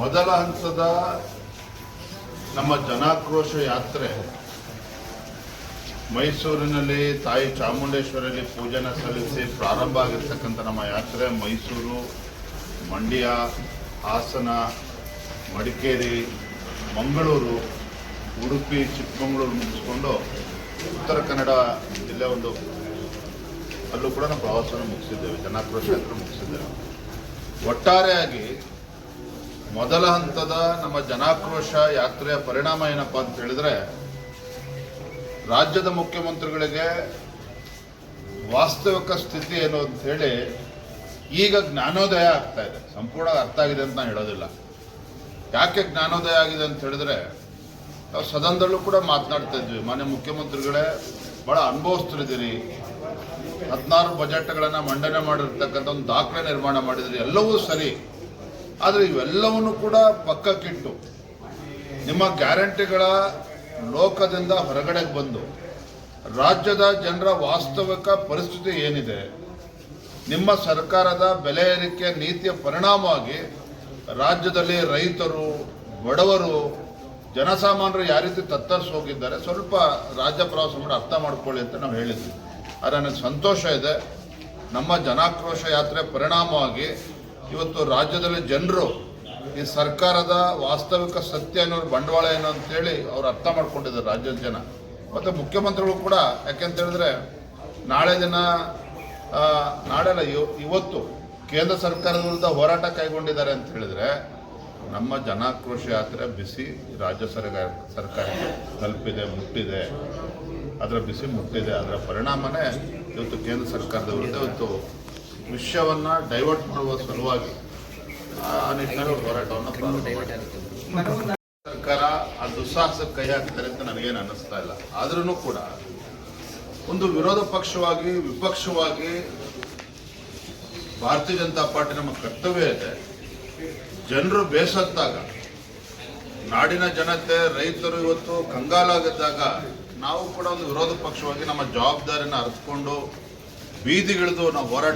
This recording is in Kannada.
ಮೊದಲ ಹಂತದ ನಮ್ಮ ಜನಾಕ್ರೋಶ ಯಾತ್ರೆ, ಮೈಸೂರಿನಲ್ಲಿ ತಾಯಿ ಚಾಮುಂಡೇಶ್ವರಿಯಲ್ಲಿ ಪೂಜನ ಸಲ್ಲಿಸಿ ಪ್ರಾರಂಭ ಆಗಿರ್ತಕ್ಕಂಥ ನಮ್ಮ ಯಾತ್ರೆ ಮೈಸೂರು, ಮಂಡ್ಯ, ಹಾಸನ, ಮಡಿಕೇರಿ, ಮಂಗಳೂರು, ಉಡುಪಿ, ಚಿಕ್ಕಮಗಳೂರು ಮುಗಿಸ್ಕೊಂಡು ಉತ್ತರ ಕನ್ನಡ ಜಿಲ್ಲೆ ಒಂದು ಅಲ್ಲೂ ಕೂಡ ನಾವು ಪ್ರವಾಸವನ್ನು ಮುಗಿಸಿದ್ದೇವೆ, ಜನಾಕ್ರೋಶ ಯಾತ್ರೆ ಮುಗಿಸಿದ್ದೇವೆ. ಒಟ್ಟಾರೆಯಾಗಿ ಮೊದಲ ಹಂತದ ನಮ್ಮ ಜನಾಕ್ರೋಶ ಯಾತ್ರೆಯ ಪರಿಣಾಮ ಏನಪ್ಪ ಅಂತ ಹೇಳಿದ್ರೆ, ರಾಜ್ಯದ ಮುಖ್ಯಮಂತ್ರಿಗಳಿಗೆ ವಾಸ್ತವಿಕ ಸ್ಥಿತಿ ಏನು ಅಂತ ಹೇಳಿ ಈಗ ಜ್ಞಾನೋದಯ ಆಗ್ತಾ ಇದೆ. ಸಂಪೂರ್ಣ ಅರ್ಥ ಆಗಿದೆ ಅಂತ ನಾನು ಹೇಳೋದಿಲ್ಲ. ಯಾಕೆ ಜ್ಞಾನೋದಯ ಆಗಿದೆ ಅಂತ ಹೇಳಿದ್ರೆ, ನಾವು ಸದನದಲ್ಲೂ ಕೂಡ ಮಾತನಾಡ್ತಾ ಇದ್ವಿ. ಮಾನ್ಯ ಮುಖ್ಯಮಂತ್ರಿಗಳೇ, ಬಹಳ ಅನುಭವಿಸ್ತಿದ್ದೀರಿ ಹದಿನಾರು ಬಜೆಟ್ಗಳನ್ನು ಮಂಡನೆ ಮಾಡಿರ್ತಕ್ಕಂಥ ಒಂದು ದಾಖಲೆ ನಿರ್ಮಾಣ ಮಾಡಿದ್ರಿ. ಎಲ್ಲವೂ ಸರಿ. ಆದರೆ ಇವೆಲ್ಲವನ್ನು ಕೂಡ ಪಕ್ಕಕ್ಕಿಟ್ಟು ನಿಮ್ಮ ಗ್ಯಾರಂಟಿಗಳ ಲೋಕದಿಂದ ಹೊರಗಡೆಗೆ ಬಂದು ರಾಜ್ಯದ ಜನರ ವಾಸ್ತವಿಕ ಪರಿಸ್ಥಿತಿ ಏನಿದೆ, ನಿಮ್ಮ ಸರ್ಕಾರದ ಬೆಲೆ ಏರಿಕೆ ನೀತಿಯ ಪರಿಣಾಮವಾಗಿ ರಾಜ್ಯದಲ್ಲಿ ರೈತರು, ಬಡವರು, ಜನಸಾಮಾನ್ಯರು ಯಾವ ರೀತಿ ತತ್ತರಿಸಿ ಹೋಗಿದ್ದಾರೆ, ಸ್ವಲ್ಪ ರಾಜ್ಯ ಪ್ರವಾಸ ಮಾಡಿ ಅರ್ಥ ಮಾಡ್ಕೊಳ್ಳಿ ಅಂತ ನಾವು ಹೇಳಿದ್ವಿ. ಆದರೆ ನನಗೆ ಸಂತೋಷ ಇದೆ. ನಮ್ಮ ಜನಾಕ್ರೋಶ ಯಾತ್ರೆ ಪರಿಣಾಮವಾಗಿ ಇವತ್ತು ರಾಜ್ಯದಲ್ಲಿ ಜನರು ಈ ಸರ್ಕಾರದ ವಾಸ್ತವಿಕ ಸತ್ಯ ಅನ್ನೋ ಬಂಡವಾಳ ಏನು ಅಂತೇಳಿ ಅವ್ರು ಅರ್ಥ ಮಾಡ್ಕೊಂಡಿದ್ದಾರೆ ರಾಜ್ಯದ ಜನ. ಮತ್ತು ಮುಖ್ಯಮಂತ್ರಿಗಳು ಕೂಡ ಯಾಕೆಂತ ಹೇಳಿದ್ರೆ ನಾಳೆ ದಿನ ಆ, ನಾಳೆ ಅಲ್ಲ, ಇವ- ಇವತ್ತು ಕೇಂದ್ರ ಸರ್ಕಾರದ ವಿರುದ್ಧ ಹೋರಾಟ ಕೈಗೊಂಡಿದ್ದಾರೆ ಅಂತ ಹೇಳಿದ್ರೆ ನಮ್ಮ ಜನಾಕ್ರೋಶ ಯಾತ್ರೆ ಬಿಸಿ ರಾಜ್ಯ ಸರ್ಕಾರ ಸರ್ಕಾರಕ್ಕೆ ತಲುಪಿದೆ ಮುಟ್ಟಿದೆ. ಅದರ ಬಿಸಿ ಮುಟ್ಟಿದೆ. ಅದರ ಪರಿಣಾಮನೇ ಇವತ್ತು ಕೇಂದ್ರ ಸರ್ಕಾರದ ವಿರುದ್ಧ ಇವತ್ತು ವಿಷಯವನ್ನ ಡೈವರ್ಟ್ ಮಾಡುವ ಸಲುವಾಗಿ ಆ ನಿಟ್ಟಿನಲ್ಲಿ ಹೋರಾಟವನ್ನು. ಸರ್ಕಾರ ಆ ದುಸ್ಸಾಹಸಕ್ಕೆ ಕೈ ಹಾಕಿದ್ದಾರೆ ಅಂತ ನನಗೇನು ಅನ್ನಿಸ್ತಾ ಇಲ್ಲ ಆದ್ರೂ ಕೂಡ ಒಂದು ವಿರೋಧ ಪಕ್ಷವಾಗಿ, ವಿಪಕ್ಷವಾಗಿ ಭಾರತೀಯ ಜನತಾ ಪಾರ್ಟಿ ನಮ್ಮ ಕರ್ತವ್ಯ ಇದೆ ಜನರು ಬೇಸತ್ತಾಗ, ನಾಡಿನ ಜನತೆ, ರೈತರು ಇವತ್ತು ಕಂಗಾಲಾಗಿದ್ದಾಗ ನಾವು ಕೂಡ ಒಂದು ವಿರೋಧ ಪಕ್ಷವಾಗಿ ನಮ್ಮ ಜವಾಬ್ದಾರಿನ ಅರ್ಥಕೊಂಡು ಬೀದಿಗಿಳಿದು ನಾವು ಹೋರಾಟ